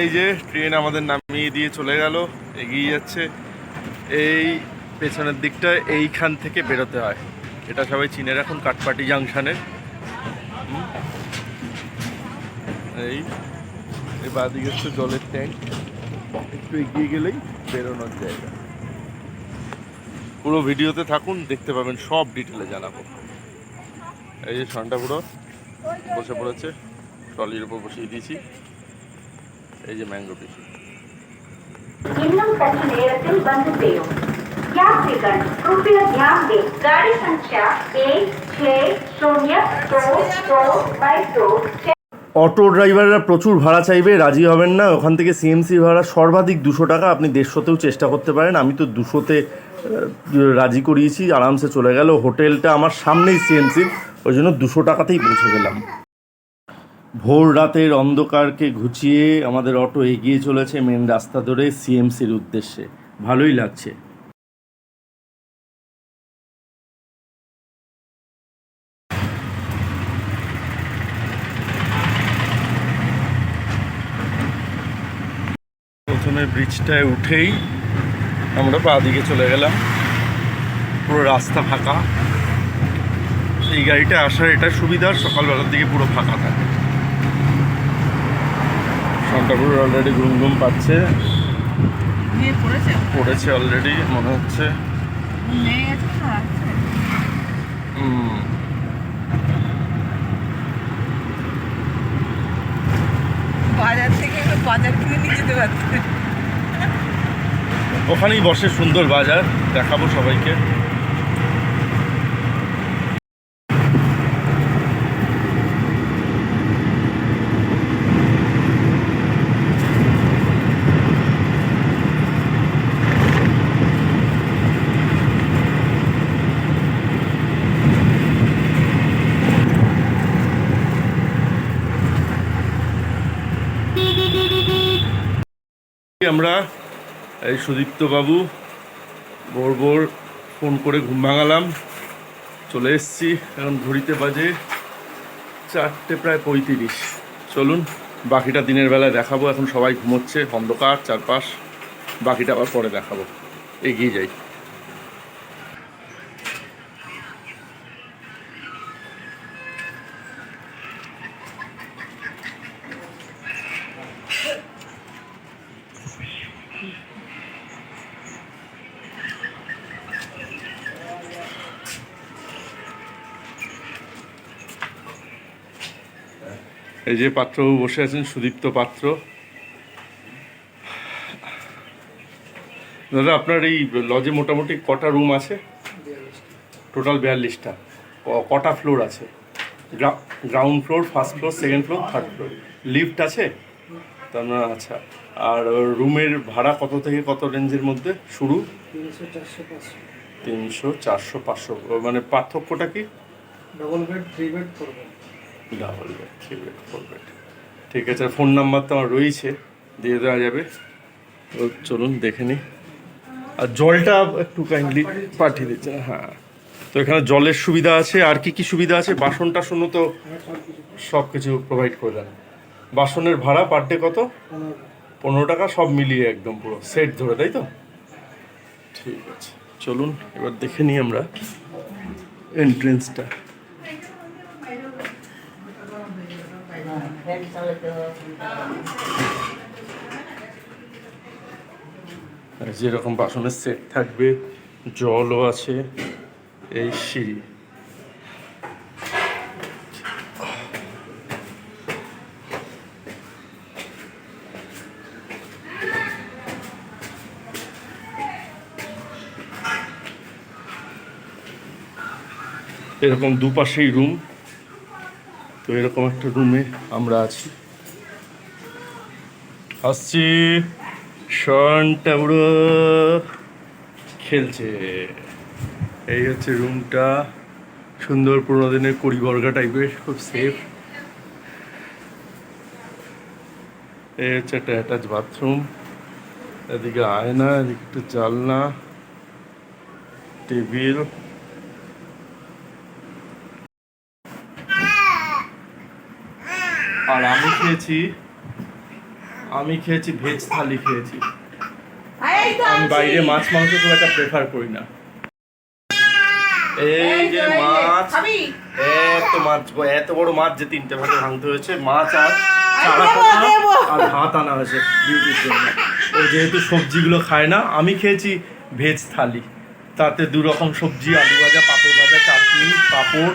এই যে, ট্রেন আমাদের নামিয়ে দিয়ে চলে গেল, এগিয়ে যাচ্ছে। এই পেছনের দিকটা এইখান থেকে বেরোতে হয়। এটা সবাই চিনে রাখুন কাটপাটি জাংশনের। এই বাদিকে হচ্ছে জলের ট্যাঙ্ক। একটু এগিয়ে গেলেই বেরোনোর জায়গা। পুরো ভিডিওতে থাকুন, দেখতে পাবেন সব ডিটেলে জানাব। এই যে সন্টাপুরো বসে পড়েছে, ট্রলির উপর বসিয়ে দিয়েছি। এই যে ম্যাঙ্গো পিসি இன்னும் சற்று நேரத்தில் வந்து சேரும். অটো ড্রাইভাররা প্রচুর ভাড়া চাইবে রাজি হবেন না। ওখান থেকে সিএমসি ভাড়া সর্বাধিক দুশো টাকা। আপনি দেড়শোতেও চেষ্টা করতে পারেন। আমি তো দুশোতে রাজি করিয়েছি। আরামসে চলে গেল। হোটেলটা আমার সামনেই সিএমসির ওই জন্য দুশো টাকাতেই পৌঁছে গেলাম। ভোর রাতের অন্ধকারকে ঘুচিয়ে আমাদের অটো এগিয়ে চলেছে মেন রাস্তা ধরে সিএমসির উদ্দেশ্যে। ভালোই লাগছে। প্রথমে ব্রিজটায় উঠেই আমরা পা দিকে চলে গেলাম। পুরো রাস্তা ফাঁকা। এই গাড়িটা আসার এটা সুবিধা, সকালবেলার দিকে পুরো ফাঁকা থাকে। সন্টাপুর অলরেডি ঘুম ঘুম পাচ্ছে। পড়েছে? অলরেডি মনে হচ্ছে। বাজার থেকে বাজার কিনে নিয়ে যেতে পারছে। ওখানেই বসে সুন্দর বাজার দেখাবো সবাইকে। আমরা এই সুদীপ্ত বাবু ভোর ভোর ফোন করে ঘুম ভাঙালাম। চলে এসছি, এখন ঘড়িতে বাজে চারটে প্রায় পঁয়ত্রিশ। চলুন, বাকিটা দিনের বেলায় দেখাবো। এখন সবাই ঘুমোচ্ছে, অন্ধকার চারপাশ। বাকিটা আবার পরে দেখাবো। এগিয়ে যাই। এই যে পাত্রবাবু বসে আছেন, সুদীপ্ত পাত্র। দাদা, আপনার এই লজে মোটামুটি কটা রুম আছে? টোটাল বিয়াল্লিশটা। কটা ফ্লোর আছে? Ground floor, first floor, second floor, third floor. Lift আছে? তার না আচ্ছা। আর রুমের ভাড়া কত থেকে কত রেঞ্জের মধ্যে? শুরু? তিনশো চারশো পাঁচশো। মানে পার্থক্যটা কি? Double bed three bed four bed double bed three bed four bed ঠিক আছে ফোন নাম্বার তো আমার রয়েছে, দিয়ে দেওয়া যাবে। তো চলুন, দেখে নিই। আর জলটা একটু কাইন্ডলি পাঠিয়ে দিচ্ছেন হ্যাঁ। তো এখানে জলের সুবিধা আছে, আর কি কি সুবিধা আছে? বাসন টাসনও তো সব কিছু প্রোভাইড করে দেন। বাসনের ভাড়া পার ডে কত? পনেরো টাকা, সব মিলিয়ে একদম পুরো সেট ধরে, তাই তো? ঠিক আছে, চলুন, এবার দেখে নিই আমরা এন্ট্রেন্সটা যেরকম বাসনের সেট থাকবে জলও আছে এই সিঁড়ি। এরকম দুপাশেই রুম তো এরকম একটা রুমে আমরা আছি। আসছি। শনটা খেলছে। এই হচ্ছে রুমটা সুন্দর পুরোনো দিনের কড়িবর্গা টাইপের খুব সেফ এই হচ্ছে একটা অ্যাটাচ বাথরুম এদিকে আয়না, এদিকে একটু জালনা টেবিল। আর আমি খেয়েছি আমি খেয়েছি ভেজ থালি খেয়েছি। আমি বাইরে মাছ মাংস খুব একটা প্রেফার করি না। এই যে মাছ এত মাছ এত বড় মাছ যে তিনটে ভাগে ভাঙতে হয়েছে মাছ আর আরে ভাত আনা হয়েছে বিউটির জন্য। ও যেহেতু সবজিগুলো খায় না আমি খেয়েছি ভেজ থালি। তাতে দু রকম সবজি আলু ভাজা পাঁপড় ভাজা চাটনি পাঁপড়